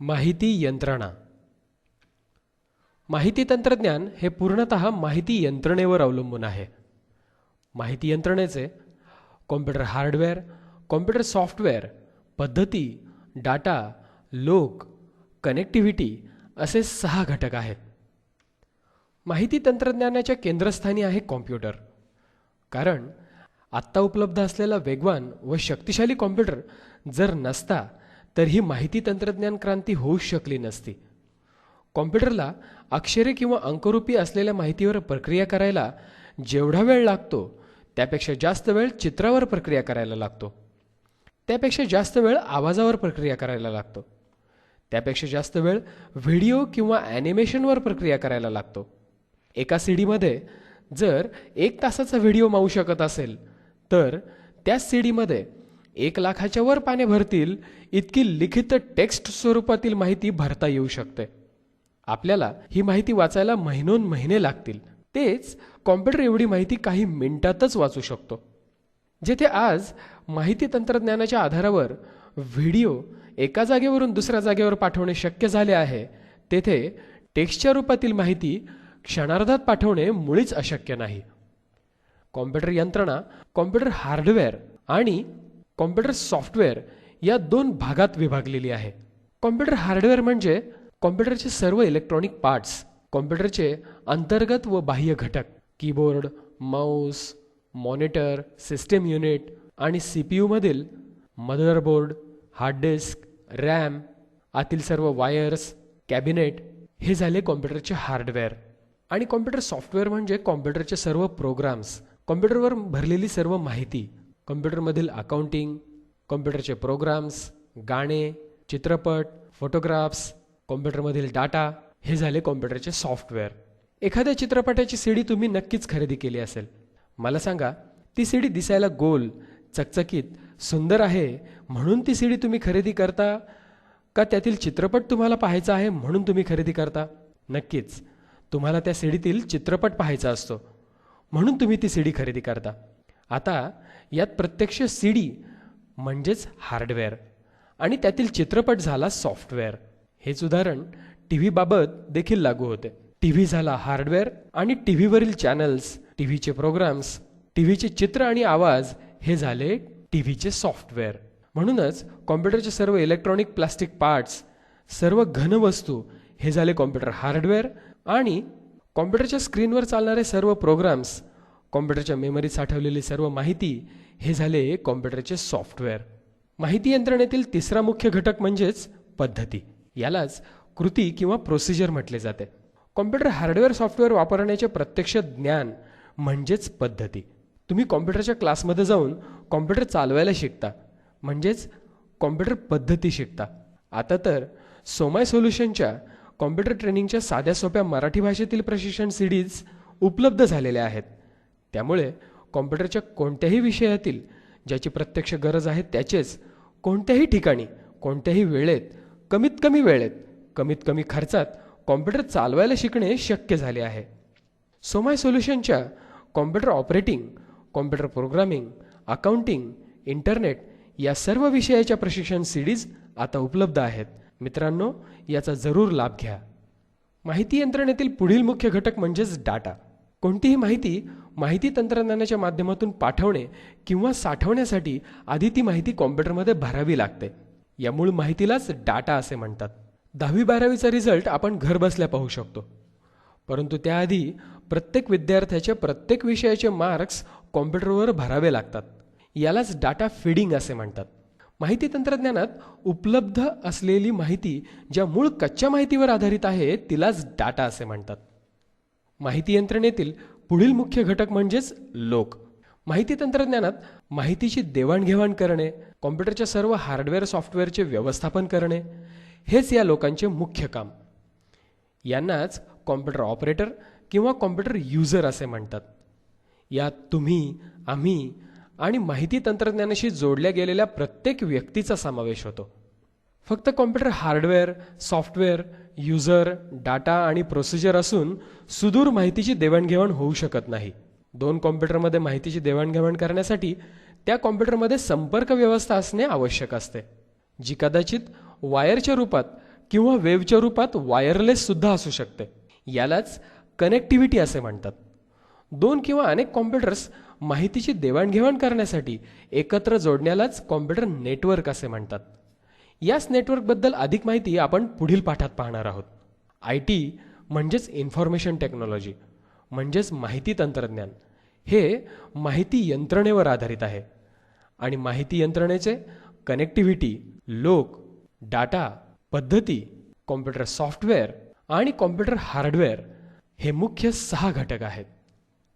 माहिती यंत्रणा. माहिती तंत्रज्ञान हे पूर्णत माहिती यंत्रणेवर अवलंबून आहे. माहिती यंत्रणेचे कॉम्प्युटर हार्डवेअर कॉम्प्युटर सॉफ्टवेअर पद्धती डाटा लोक कनेक्टिव्हिटी असे सहा घटक आहेत. माहिती तंत्रज्ञानाच्या केंद्रस्थानी आहे कॉम्प्युटर. कारण आत्ता उपलब्ध असलेला वेगवान व शक्तिशाली कॉम्प्युटर जर नसता तर ही माहिती तंत्रज्ञान क्रांती होऊच शकली नसती. कॉम्प्युटरला अक्षरे किंवा अंकरूपी असलेल्या माहितीवर प्रक्रिया करायला जेवढा वेळ लागतो त्यापेक्षा जास्त वेळ चित्रावर प्रक्रिया करायला लागतो. त्यापेक्षा जास्त वेळ आवाजावर प्रक्रिया करायला लागतो. त्यापेक्षा जास्त वेळ व्हिडिओ किंवा ॲनिमेशनवर प्रक्रिया करायला लागतो. एका सी डीमध्ये जर एक तासाचा व्हिडिओ मावू शकत असेल तर त्याच सी डीमध्ये एक लाखाच्या वर पाने भरतील इतकी लिखित टेक्स्ट स्वरूपातील माहिती भरता येऊ शकते. आपल्याला ही माहिती वाचायला महिनोन महिने लागतील. तेच कॉम्प्युटर एवढी माहिती काही मिनिटातच वाचू शकतो. जेथे आज माहिती तंत्रज्ञानाच्या आधारावर व्हिडिओ एका जागेवरून दुसऱ्या जागेवर पाठवणे शक्य झाले आहे तेथे टेक्स्टच्या रूपातील माहिती क्षणार्धात पाठवणे मुळीच अशक्य नाही. कॉम्प्युटर यंत्रणा कॉम्प्युटर हार्डवेअर आणि कॉम्प्युटर सॉफ्टवेअर या दोन भागात विभागलेली आहे. कॉम्प्युटर हार्डवेअर म्हणजे कॉम्प्युटरचे सर्व इलेक्ट्रॉनिक पार्ट्स कॉम्प्युटरचे अंतर्गत व बाह्य घटक keyboard mouse monitor system unit आणि सी पी यूमधील मदरबोर्ड हार्ड डिस्क रॅम आतील सर्व वायर्स कॅबिनेट हे झाले कॉम्प्युटरचे हार्डवेअर. आणि कॉम्प्युटर सॉफ्टवेअर म्हणजे कॉम्प्युटरचे सर्व प्रोग्राम्स कॉम्प्युटरवर भरलेली सर्व माहिती कॉम्प्युटरमधील अकाउंटिंग कॉम्प्युटरचे प्रोग्राम्स गाणे चित्रपट फोटोग्राफ्स कॉम्प्युटरमधील डाटा हे झाले कॉम्प्युटरचे सॉफ्टवेअर एखाद्या चित्रपटाची सीडी तुम्ही नक्कीच खरेदी केली असेल. मला सांगा ती सीडी दिसायला गोल चकचकीत सुंदर आहे म्हणून ती सीडी तुम्ही खरेदी करता? का त्यातील चित्रपट तुम्हाला पाहायचा आहे म्हणून तुम्ही खरेदी करता? नक्कीच. तुम्हाला त्या सीडीतील चित्रपट पाहायचा असतो. म्हणून तुम्ही ती सीडी खरेदी करता. आता यात प्रत्यक्ष सी डी म्हणजेच हार्डवेअर आणि त्यातील चित्रपट झाला सॉफ्टवेअर. हेच उदाहरण टी व्हीबाबत देखील लागू होते. टी व्ही झाला हार्डवेअर आणि टी व्हीवरील चॅनल्स टी व्हीचे प्रोग्राम्स टी व्हीचे चित्र आणि आवाज हे झाले टी व्हीचे सॉफ्टवेअर. म्हणूनच कॉम्प्युटरचे सर्व इलेक्ट्रॉनिक प्लास्टिक पार्ट्स सर्व घनवस्तू हे झाले कॉम्प्युटर हार्डवेअर आणि कॉम्प्युटरच्या स्क्रीनवर चालणारे सर्व प्रोग्राम्स कॉम्प्युटरच्या मेमरीत साठवलेली सर्व माहिती हे झाले कॉम्प्युटरचे सॉफ्टवेअर. माहिती यंत्रणेतील तिसरा मुख्य घटक म्हणजेच पद्धती. यालाच कृती किंवा प्रोसिजर म्हटले जाते. कॉम्प्युटर हार्डवेअर सॉफ्टवेअर वापरण्याचे प्रत्यक्ष ज्ञान म्हणजेच पद्धती. तुम्ही कॉम्प्युटरच्या क्लासमध्ये जाऊन कॉम्प्युटर चालवायला शिकता म्हणजेच कॉम्प्युटर पद्धती शिकता. आता तर सोमाय सोल्युशनच्या कॉम्प्युटर ट्रेनिंगच्या साध्या सोप्या मराठी भाषेतील प्रशिक्षण सिडीज उपलब्ध झालेल्या आहेत. त्यामुळे कॉम्प्युटरच्या कोणत्याही विषयातील ज्याची प्रत्यक्ष गरज आहे त्याचेच कोणत्याही ठिकाणी कोणत्याही वेळेत कमीत कमी वेळेत कमीत कमी खर्चात कॉम्प्युटर चालवायला शिकणे शक्य झाले आहे. सोमाय सोल्युशनच्या computer operating computer programming accounting internet या सर्व विषयाच्या प्रशिक्षण सीडीज आता उपलब्ध आहेत. मित्रांनो याचा जरूर लाभ घ्या. माहिती यंत्रणेतील पुढील मुख्य घटक म्हणजेच डाटा. कोणतीही माहिती माहिती तंत्रज्ञानाच्या माध्यमातून पाठवणे किंवा साठवण्यासाठी आधी ती माहिती कॉम्प्युटरमध्ये भरावी लागते. या मूळ माहितीलाच डाटा असे म्हणतात. दहावी बारावीचा रिझल्ट आपण घरबसल्या पाहू शकतो. परंतु त्याआधी प्रत्येक विद्यार्थ्याच्या प्रत्येक विषयाचे मार्क्स कॉम्प्युटरवर भरावे लागतात. यालाच डाटा फिडिंग असे म्हणतात. माहिती तंत्रज्ञानात उपलब्ध असलेली माहिती ज्या मूळ कच्च्या माहितीवर आधारित आहे तिलाच डाटा असे म्हणतात. माहिती यंत्रणेतील पुढील मुख्य घटक म्हणजेच लोक. माहिती तंत्रज्ञानात माहितीची देवाणघेवाण करणे कॉम्प्युटरच्या सर्व हार्डवेअर सॉफ्टवेअरचे व्यवस्थापन करणे हेच या लोकांचे मुख्य काम. यांनाच कॉम्प्युटर ऑपरेटर किंवा कॉम्प्युटर युजर असे म्हणतात. यात तुम्ही आम्ही आणि माहिती तंत्रज्ञानाशी जोडल्या गेलेल्या प्रत्येक व्यक्तीचा समावेश होतो. फक्त computer hardware software user data आणि प्रोसिजर असून सुदूर माहितीची देवाणघेवाण होऊ शकत नाही. दोन कॉम्प्युटरमध्ये माहितीची देवाणघेवाण करण्यासाठी त्या कॉम्प्युटरमध्ये संपर्क व्यवस्था असणे आवश्यक असते जी कदाचित वायरच्या रूपात किंवा वेव्हच्या रूपात वायरलेस सुद्धा असू शकते. यालाच कनेक्टिव्हिटी असे म्हणतात. दोन किंवा अनेक कॉम्प्युटर्स माहितीची देवाणघेवाण करण्यासाठी एकत्र जोडण्यालाच कॉम्प्युटर नेटवर्क असे म्हणतात. याच नेटवर्कबद्दल अधिक माहिती आपण पुढील पाठात पाहणार आहोत. आय टी म्हणजेच इन्फॉर्मेशन टेक्नॉलॉजी म्हणजेच माहिती तंत्रज्ञान हे माहिती यंत्रणेवर आधारित आहे. आणि माहिती यंत्रणेचे कनेक्टिव्हिटी लोक डाटा पद्धती कॉम्प्युटर सॉफ्टवेअर आणि कॉम्प्युटर हार्डवेअर हे मुख्य सहा घटक आहेत.